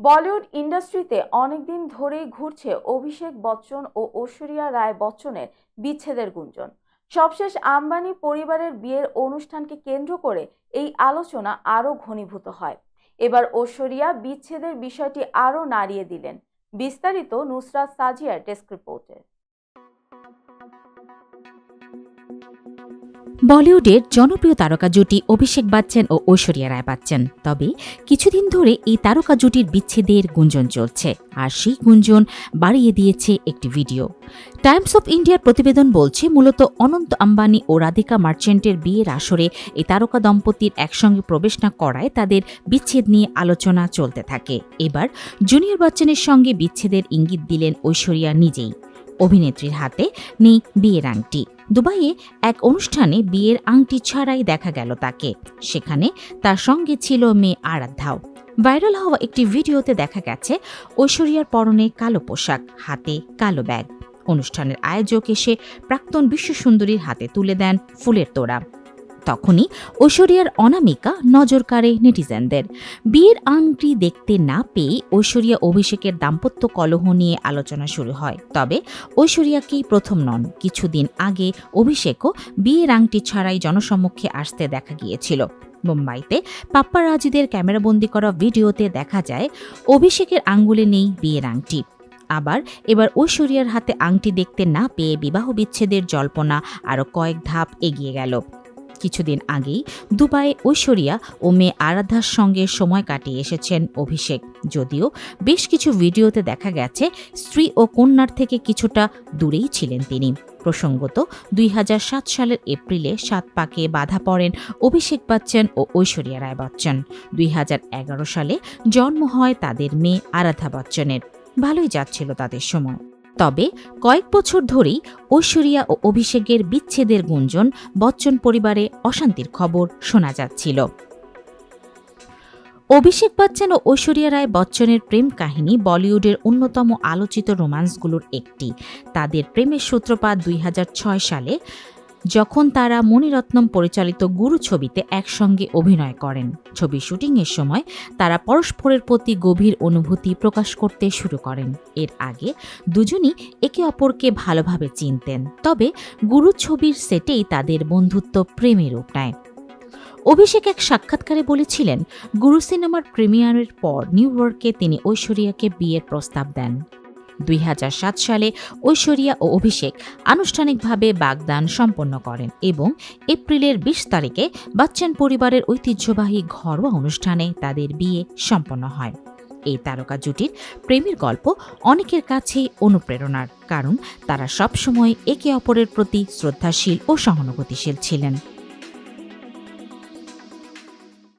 বলিউড ইন্ডাস্ট্রিতে অনেকদিন ধরেই ঘুরছে অভিষেক বচ্চন ও ঐশ্বরিয়া রায় বচ্চনের বিচ্ছেদের গুঞ্জন। সবশেষ আম্বানি পরিবারের বিয়ের অনুষ্ঠানকে কেন্দ্র করে এই আলোচনা আরও ঘনীভূত হয়। এবার ঐশ্বরিয়া বিচ্ছেদের বিষয়টি আরও নাড়িয়ে দিলেন। বিস্তারিত নুসরাত সাজিয়ার ডেস্ক রিপোর্টে। বলিউডের জনপ্রিয় তারকা জুটি অভিষেক বচ্চন ও ঐশ্বরিয়া রায় বচ্চন। তবে কিছুদিন ধরে এই তারকা জুটির বিচ্ছেদের গুঞ্জন চলছে, আর সেই গুঞ্জন বাড়িয়ে দিয়েছে একটি ভিডিও। টাইমস অফ ইন্ডিয়ার প্রতিবেদন বলছে, মূলত অনন্ত আম্বানি ও রাধিকা মার্চেন্টের বিয়ের আসরে এই তারকা দম্পতির একসঙ্গে প্রবেশ না করায় তাদের বিচ্ছেদ নিয়ে আলোচনা চলতে থাকে। এবার জুনিয়র বচ্চনের সঙ্গে বিচ্ছেদের ইঙ্গিত দিলেন ঐশ্বরিয়া নিজেই। অভিনেত্রীর হাতে নেই বিয়ের আংটি। দুবাইয়ে এক অনুষ্ঠানে বিয়ের আংটি ছাড়াই দেখা গেল তাকে। সেখানে তার সঙ্গে ছিল মেয়ে আরাধ্যাও ভাইরাল হওয়া একটি ভিডিওতে দেখা গেছে ঐশ্বরিয়ার পরনে কালো পোশাক, হাতে কালো ব্যাগ। অনুষ্ঠানের আয়োজক এসে প্রাক্তন বিশ্বসুন্দরীর হাতে তুলে দেন ফুলের তোড়া। তখনই ঐশ্বরিয়ার অনামিকা নজর কাড়ে নেটিজেনদের। বিয়ের আংটি দেখতে না পেয়ে ঐশ্বরিয়া অভিষেকের দাম্পত্য কলহ নিয়ে আলোচনা শুরু হয়। তবে ঐশ্বরিয়াকেই প্রথম নন। কিছুদিন আগে অভিষেকও বিয়ের আংটি ছাড়াই জনসম্মুখে আসতে দেখা গিয়েছিল। মুম্বাইতে পাপ্পারাজিদের ক্যামেরাবন্দি করা ভিডিওতে দেখা যায়, অভিষেকের আঙ্গুলে নেই বিয়ের আংটি। আবার এবার ঐশ্বরিয়ার হাতে আংটি দেখতে না পেয়ে বিবাহ বিচ্ছেদের জল্পনা আরও কয়েক ধাপ এগিয়ে গেল। কিছুদিন আগেই দুবাইয়ে ঐশ্বরিয়া ও মেয়ে আরাধ্যার সঙ্গে সময় কাটিয়ে এসেছেন অভিষেক। যদিও বেশ কিছু ভিডিওতে দেখা গেছে স্ত্রী ও কন্যার থেকে কিছুটা দূরেই ছিলেন তিনি। প্রসঙ্গত দুই হাজার সাত সালের এপ্রিলে সাত পাকে বাধা পড়েন অভিষেক বচ্চন ও ঐশ্বরিয়া রায় বচ্চন। দুই হাজার এগারো সালে জন্ম হয় তাদের মেয়ে আরাধা বচ্চনের। ভালোই যাচ্ছিল তাদের সময়। তবে কয়েক বছর ধরেই ঐশ্বরিয়া ও অভিষেকের বিচ্ছেদের গুঞ্জন বচ্চন পরিবারে অশান্তির খবর শোনা যাচ্ছিল। অভিষেক বচ্চন ও ঐশ্বরিয়া রায় বচ্চনের প্রেম কাহিনী বলিউডের অন্যতম আলোচিত রোমান্সগুলোর একটি। তাদের প্রেমের সূত্রপাত দুই হাজার ছয় সালে যখন তারা মণিরত্নম পরিচালিত গুরু ছবিতে একসঙ্গে অভিনয় করেন। ছবি শুটিংয়ের সময় তারা পরস্পরের প্রতি গভীর অনুভূতি প্রকাশ করতে শুরু করেন। এর আগে দুজনই একে অপরকে ভালোভাবে চিনতেন। তবে গুরু ছবির সেটেই তাদের বন্ধুত্ব প্রেমে রূপ নেয় অভিষেক এক সাক্ষাৎকারে বলেছিলেন, গুরু সিনেমার প্রিমিয়ারের পর নিউ ইয়র্কে তিনি ঐশ্বরিয়াকে বিয়ের প্রস্তাব দেন। দুই হাজার সাত সালে ঐশ্বরিয়া ও অভিষেক আনুষ্ঠানিকভাবে বাগদান সম্পন্ন করেন এবং এপ্রিলের বিশ তারিখে বাচ্চান পরিবারের ঐতিহ্যবাহী ঘরোয়া অনুষ্ঠানে তাদের বিয়ে সম্পন্ন হয়। এই তারকা জুটির প্রেমের গল্প অনেকের কাছেই অনুপ্রেরণার, কারণ তারা সবসময় একে অপরের প্রতি শ্রদ্ধাশীল ও সহানুভূতিশীল ছিলেন।